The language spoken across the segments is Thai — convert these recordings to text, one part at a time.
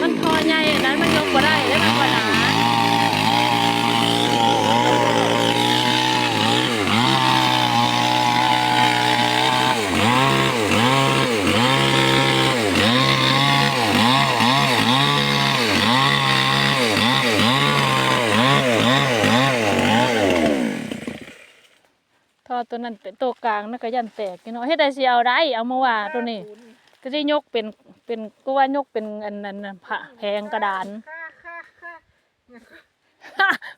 มันทอใหญ่อันนั้นมันยกบ่ได้แล้วมันบ่หนาทอตัวนั้นเป็นตัวกลางนั่นก็ยันแตกพี่น้องเฮ็ดได้สิเอาได้เอามาว่าตัวนี้ ก็จะยกเป็นเป็นก็ว่ายกเป็นอันนั้นน่ะผะแพงกระดาน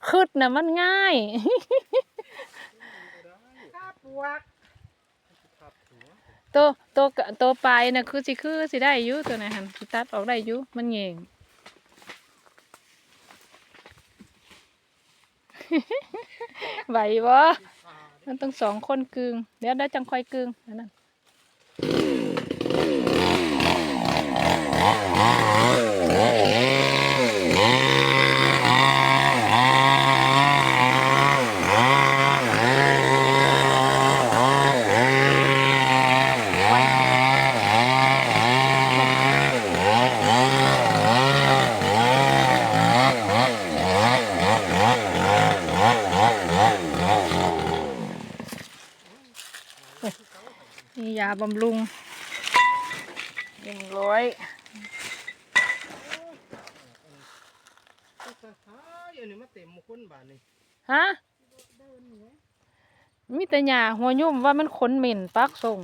คืดนะมันง่ายตัวตัวตัวปลายน่ะคือสิคือสิได้อยู่ตัวไหนหันสิตัดออกได้อยู่มันเงงไหวบ่มันต้องสองคนกึงเดี๋ยวได้จังค่อยกึงอันนั้ มียาบำรุงหนึ่งร้อย อยู่นี่มาเต็มคนบ้านนี่ ฮะ มีแต่ยาหัวยุ่มว่ามันขนเหม็นปักส่ง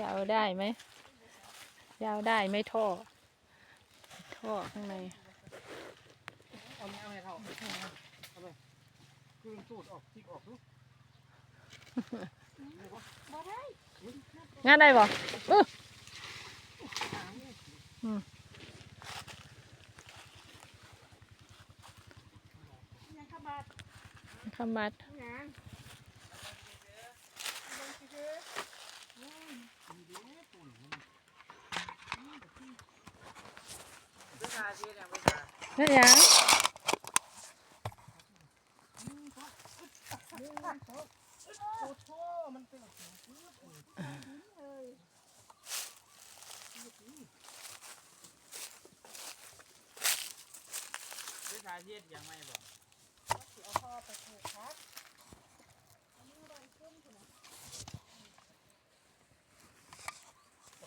ยาวได้ไหมยาวได้ไหมท่อ ท่อข้างในเอาไม่เอาให้เท่าเอาไปคืนสูดออกทิกออกดูงานได้บ่อื้ออืม ยังขบาด คำบัดนั่นยังโอ้โหมันเป็นวิชาชีพยังไม่บอก เอาพ่อไปปลูกครับ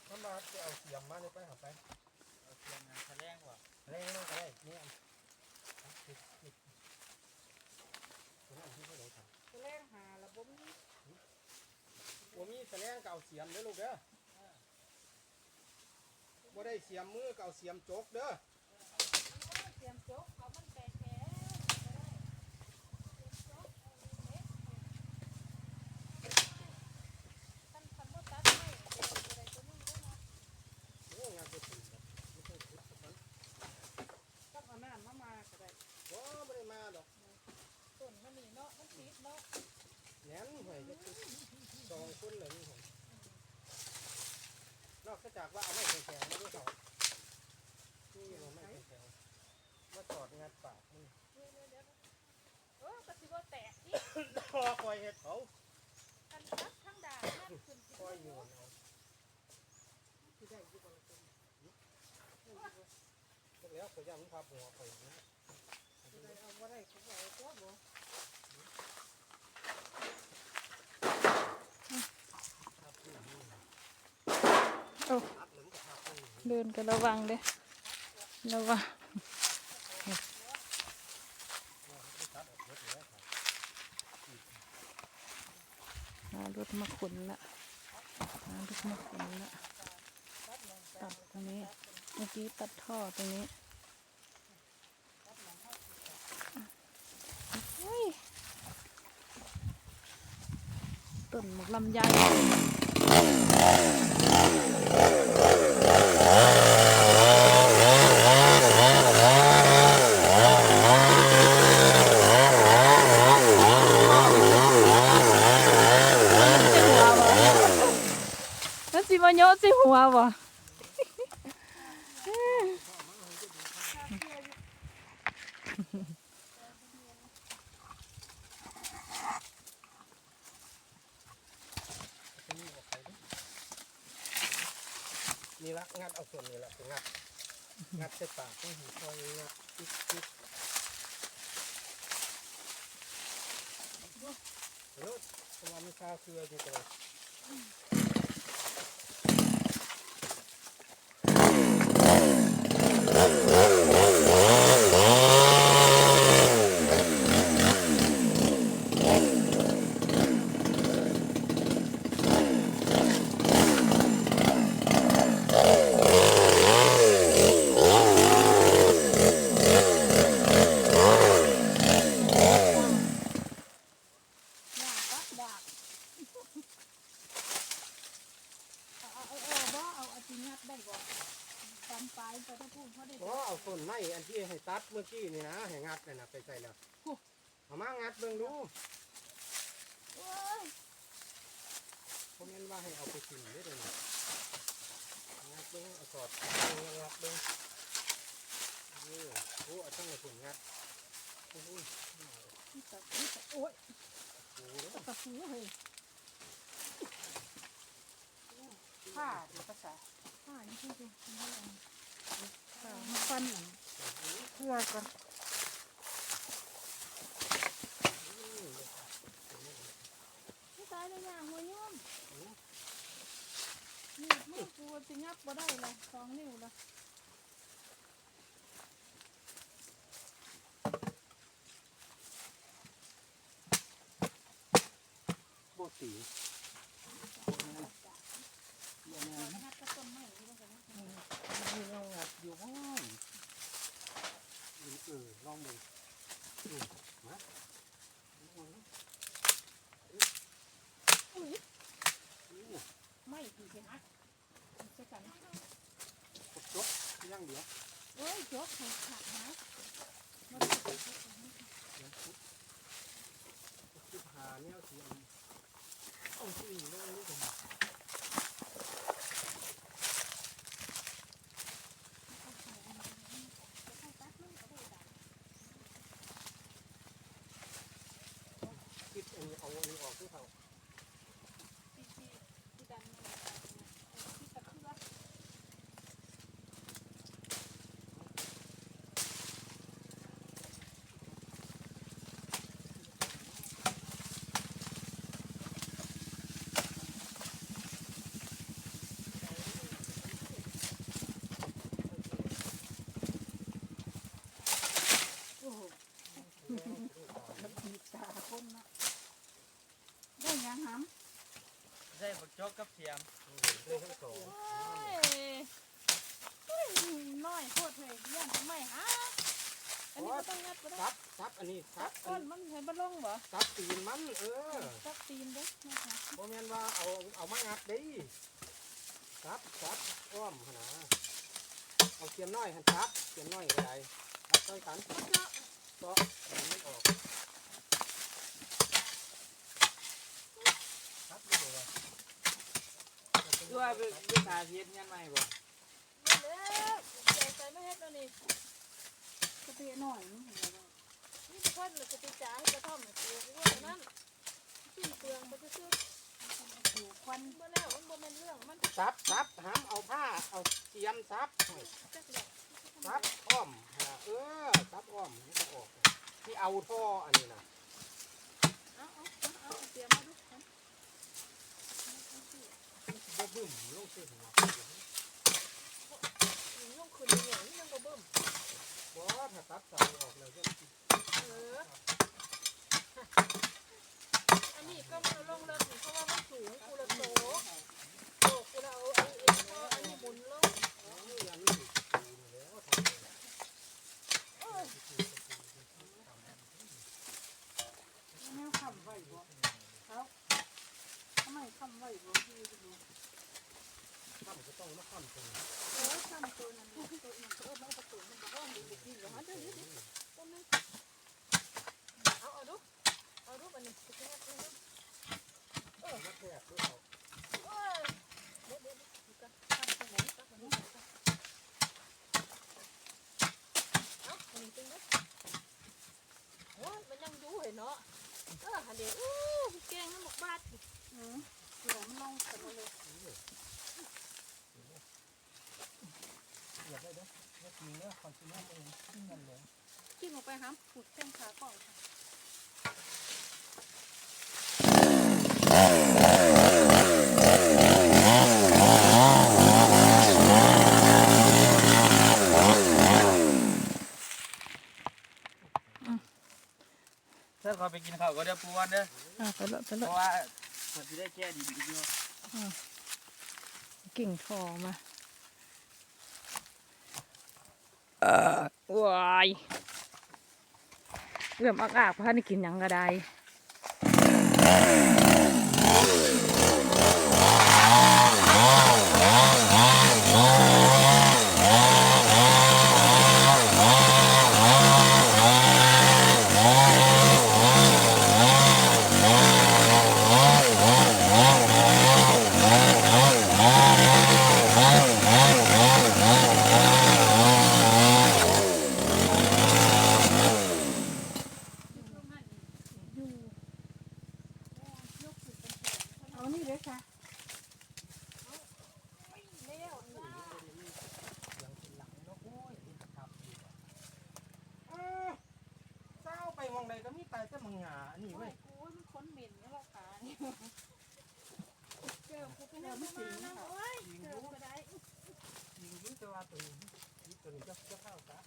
ทำมาจะเอาเสียมมาเลยไปหาไปเอาเทียมงานแสดงว่าแรงนั่งก็ได้เนี่ยติดติดที่ไหนครับแรงหาระบบนี้ว่ามีแสลงเก่าเสียมเด้อลูกเด้อว่าได้เสียมมือเก่าเสียมจกเด้อเตรียมโจ๊กเขามันแก่แก่ท่านท่านบ่ตัดให้เดี๋ยวอะไรตัวนี้ด้วยนะ โอ้งานจะถึงครับไม่ต้องคิดกับมัน ต้องเอาน้ำมามาก็ได้ ว้าไม่ได้มาดอก ต้นมันนี่เนาะมันติดเนาะ แหนนหอยจะติดสองคนเลยนี่ผมนอกจากว่าเอาไม้แข็งๆมาด้วยเขานี่เราไม่แข็งๆมาจอดงัดปากมัน เออก็สิบ่แตกนี่ คอคอยเห็ดเขา กันตัดทั้งด่างนั่นขึ้นสิ คอยอยู่เอา สิได้อยู่บ่ล่ะตัวนี้ พวกแล้วเขาย่ำทับหัวคอยนะสิได้เอาบ่ได้เขาก็เอาตัวบ่ทับที่นี่โอ้ทับหรือมันก็ทับนี่เดินกันระวังเด้อระวังทับออกหมดเลยครับหารถมาขนละหารถมาขนละตัดตรงนี้ เมื่อกี้ตัดท่อตรงนี้เฮ้ย ต้นหมกลำไยมันสิมาโยนสิหัวบ่ นี่ละงัดเอาส่วนนี้ละไปงัด งัดใส่ปากต้องหูคอยงัดจิ๊กจิ๊กรถสวามิคาเคืออยู่ตรงอยากปักดากเอาเอาเอาบ่เอาเอาจริงงัดได้บ่ฟันปลายไปถ้าพูดเขาได้ เพราะเอาส่วนไม้อันที่ให้ตัดเมื่อกี้นี่นะให้งัดนี่นะไปใส่แล้วเอามางัด ว้ยเพราะงั้นว่าให้เอาไปกินได้เลยนะงัดเบิ่งเอาสอดงัดเบิ่งนี่โอ้เอางแต่ผุนงัดโอ้ยนี่ตะนี่ตะโอ้ยโอ้โหตะฟูเฮ้ยผ้าดีภาษาผ้านี่คือดูนี่อันผ้ามาฟันอันเพื่อกัน ไม่ตายเลยอย่างหัวโยมนี่มือกูจะงับบ่ได้เลยสองนิ้วละบ่ตี งัดกระต้นไม้นี่มันก็งัด นี่เรางัดอยู่ห้องเออลองดูอืมมาลองดู อุ้ย อู้ ไม่ดีเห็นไหมใช่กัน กดจบย่าง เดียวเอ้ยยกให้ขาดนะมันยังพุดพุดหาเนี่ยสีอันเอาสีลงนี่กันคิดอันนี้เอาอันนี้ออกด้วยเขา ที่ที่ที่ดันที่ตะเคียน โอ้โหอีกตาคนนะได้ยังหำ ใช่บั กจกกับเสียมเรื่องทั้งสองเฮ้ยเฮ้ยน้อยโคตรเลยย่านทำไมฮะอันนี้ก็ต้องงัดก็ได้ซับซับอันนี้ซัซับบอัก้อนนมันเห็นบะลงบ่ซับตีนมันเออซับตีนเด้อนะคะบ่แม่นว่าเอาเอามางัดเด้ซับซับอ้อมหั่นนะเอาเทียมน้อยหั่นซับเทียมน้อยก็ได้ซับต้อยกันซับเจาะมันไม่ออกซับไม่ได้ว่า คือว่าวิชาชีพเงี้ยไม่บ่เร็วใส่ใส่ไม่เฮ็ดแล้วนี่กระเตะหน่อยนี่เห็นบ่นี่ทุกคนเลยกระเตะจ๋าให้กระท่อมให้ปลูกไว้นั่นสิ้นเปลืองไปซื้อควันบ่แล้วมันบ่แม่นเรื่องมันซับซับห้ามเอาผ้าเอาเทียมซับซับอ้อมเออซับอ้อมมันก็ออกที่เอาท่ออันนี้นะเอาเอาเอาเอาเตรียมมาดู บึ้มลงเส้นหัวลงขึ้นอย่างนี้มันบ่เบิ่มบ่ถ้าตัดสาออกแล้วจะเอออันนี้ก็มาลงเลิกเพราะว่ามันสูงกูละโตโตกูละเอาอันนี้เพราะอันนี้หมุนลงแล้วทำเลยเอ้ยแนวคำไว้บ่เอาทำไมคำไว้บ่ที่ดู ทำก็ต้องมาซ้ำตัวเออซ้ำตัวนั้นตัวนั้นตัวนั้นตัวนั้นตัวนั้นบ่ว่าดีดีแล้วมันเดี๋ยวนี้ตัวนึงเอาเอาดูเอาดูอันนี้สิแค่นี้มาแทกด้วยเขาเอ้ยเดี๋ยวเดี๋ยวดี๋ยวกันทำตรงไหนซ้ำตัวนี้เอาอันนี้ตึงด้วยโอ้มันยังอยู่เห็นเนาะเออหันเดี๋ยวอู้แกงน้ำหมกบาดอืมเดี๋ยวมันลงกันมาเลย จริงเนี่ยคอนซูเมอร์เองนั่นเลยขึ้นลงไปห้ามขุดแข้งขาก่อนค่ะถ้าเขาไปกินข้าวก็เดี๋ยวปูวันเด้ออะไปเลยไปเพเลยราะว่าคนที่ได้แก้ดีดีอยู่กิ่งทองมาเออ วายเริ่มอักอักเพราะนี่กินหยังก็ได้เอานี่เลยค่ะ เอ้าเศร้าไปมองใดก็มีตายแต่มังงาอันนี้ โอ้ เว้ ย ย กูมันค้นเหม็นแล้วขานี่เจอกูไปนั่งมานะโอ้ยเจอก็ได้ จริงรู้จะว่าตัวนี้นี่ตัวนี้จะจะเข้าซะ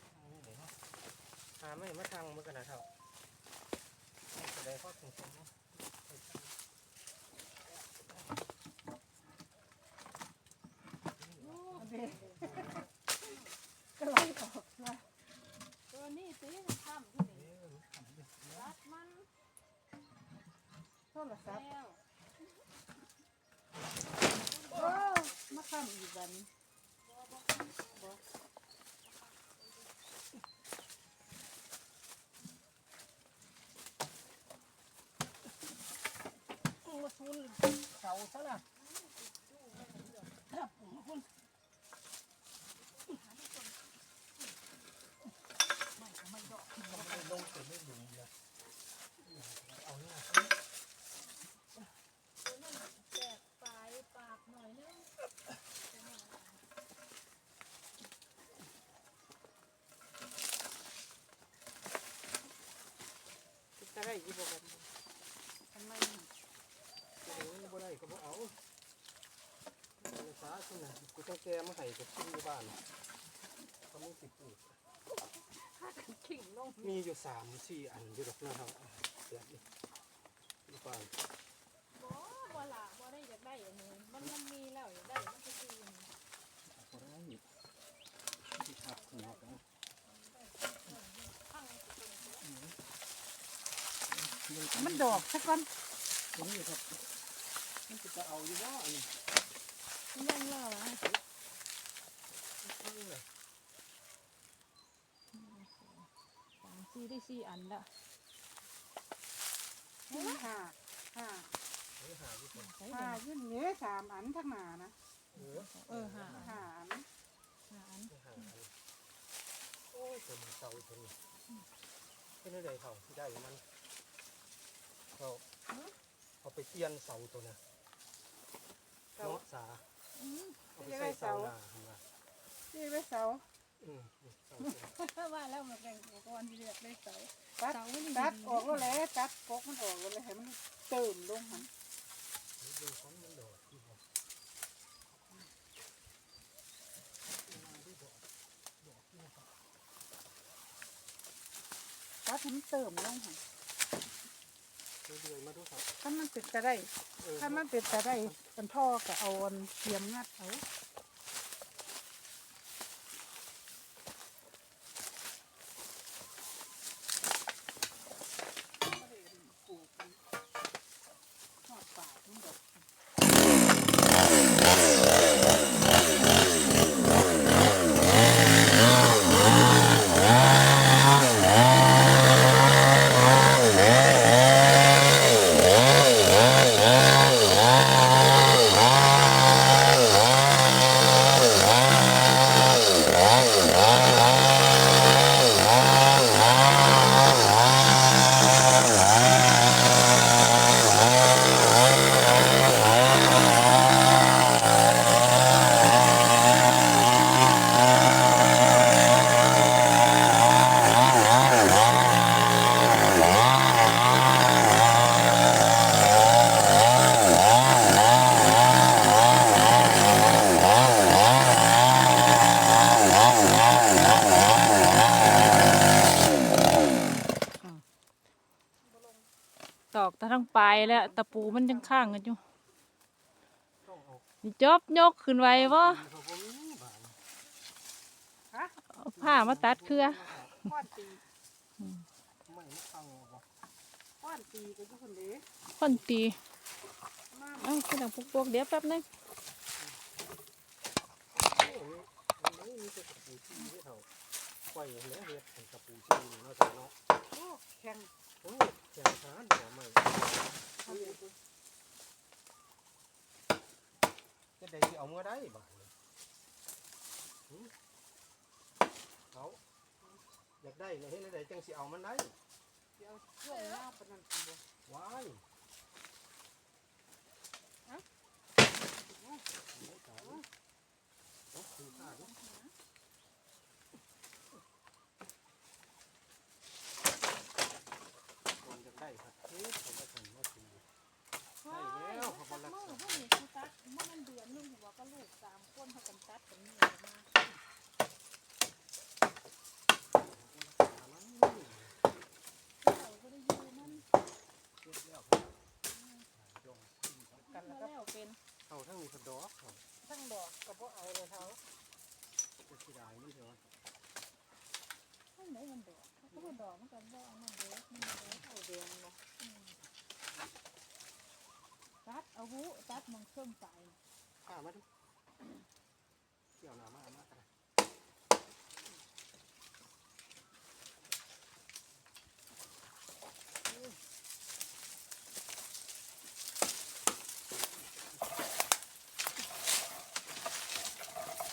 เอาไว้ไหนเนาะหา ไม่มาทางมันกันนะเท่าแสดงข้อสงสัยเนะก็ไล่ออกมาตัวนี้สิทำที่นี่รัดมันโทรศัพท์แล้วโอ้มาค้ำอีกบัดน มาซูน เสาซะนะลงเสร็จไม่หลุมเลยเอาหน้าแตกปลายปากหน่อยนึงจะได้อีกบ่บันทำไม โอ้ยบ่ได้ ก็บ่เอาเอาสาคุณน่ะกูต้องแกมาให้กับชิ้นอยู่บ้านเขาไม่ติดปลูกขิงลงมีอยู่สามสี่อันอยู่ดอกนะครับเสียบนี่อยู่บ้านบ่บ่ละบ่ได้อยากได้อันนี้มันมันมีแล้วอยากได้มันก็คือบ่ได้ที่ทับหัวกันมันดอกซะก่อนตรงนี้ครับมันจะ เอาอยู่ว่าอันนี้มันยังล่อวะทั้งเลยสามสี่ได้สี่อันละห้าห้าเออหาอยู่ก่อนใช้ห้ายื่นเหนือสามอันทั้งหนานะเออเออหาห้าอันหาอันหาอันโอ้ยตัวมันเตาตัวนี้เป็นอะไรเขาที่ได้มันเขาเอาไปเตียนเสาตัวน่ะ เนาะสาเอาไปใส่เสาหน้าเห็นไหมนี่ไว้เสา อืมนี่เสาตัวว่าแล้วมันแบ่งอุปกรณ์ที่เรียกได้เสาตัด เสามันตัดออกแล้วแหละตัดกกมันออกแล้วแหละให้มันเติมลงหันนี่ดูของมันโดดที่บอกตัดให้มันเติมลงหันเรื่อยๆมาดูครับถ้ามันเป็นจะได้เออ ถ้ามันเป็นจะได้เป็นท่อก็เอาอันเทียมงัดเอาทอดปากมันดอก ตอกแต่ทั้งปลายแล้ว ตะปูมันยังข้างกันอยู่ต้องเอานี่จบยกขึ้นไว้บ่เขาบ่มีบานเอาผ้ามาตัดเครือก้อนตีไม่มาตั้งเอาบ่ก้อนตีก็ทุกคนเด้คนตีมาเอ้าขึ้นดังพวกๆเดี๋ยวแป๊บนึงโอ้ยมันไม่มีแต่ตะปูชีเด้เท่าไฟแล้วเฮ็ดเป็นตะปูชีเนาะจ้ะเนาะโอ้แข็ง โอ้ยแข็งทานหัวใหม่ย่างนี้จะได้สิเอาเมื่อได้บาดนี้หึเอาอยากได้เนี่ยเฮ็ดได้จังสิเอามันได้เดี๋ยวช่วงหน้าปนันบ่ว้ายเอาเอาเอาถือผ้าดิก่อนจะได้ครับเฮ็ดผมก็ทำมาถือได้แล้วเขาบ่รัก เมื่อ ษา เพิ่นนี่เขา ตัดเมื่อมันเดือนนึงหัวก็ลูกสามคนเขากันตัดกันนี่มาเราก็ได้อยู่นั่นแล้วครับลงกันแล้วมาก็แล้วเป็นเอาทั้งมีกระดอกทั้งดอกก็บ่เอาเลยเท้าจะสิได้มันเถอะข้งไหนมันดอกเขาก็บ่ดอกมันก็บ่เอามันเด้อมันเด้อเอาแดงเนาะ ตัดเอาหูตัดมันเครื่องไปข้ามาดิเกี่ยวหน้ามาเอามาก็ได้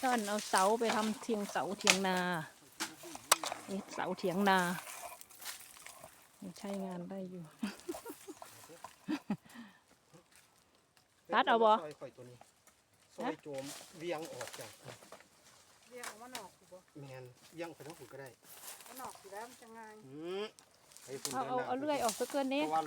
ท่านเอาเสาไปทำเทียงเสาเทียงนา นี่เสาเถียงนายังใช้งานได้อยู่ ตัดเอาบ่ ซอยข่อยตัวนี้ซอยโจมเวียงออกจากเรียกเอามันออกสิบ่แมนเวียงไปทั้งฝุ่นก็ได้มันออกสิแล้วมันจะง่าย อืมไปฝุ่นเอาดินเอาหน้เอาเลื่อยออกซะเกินเพนี้ ราะว่า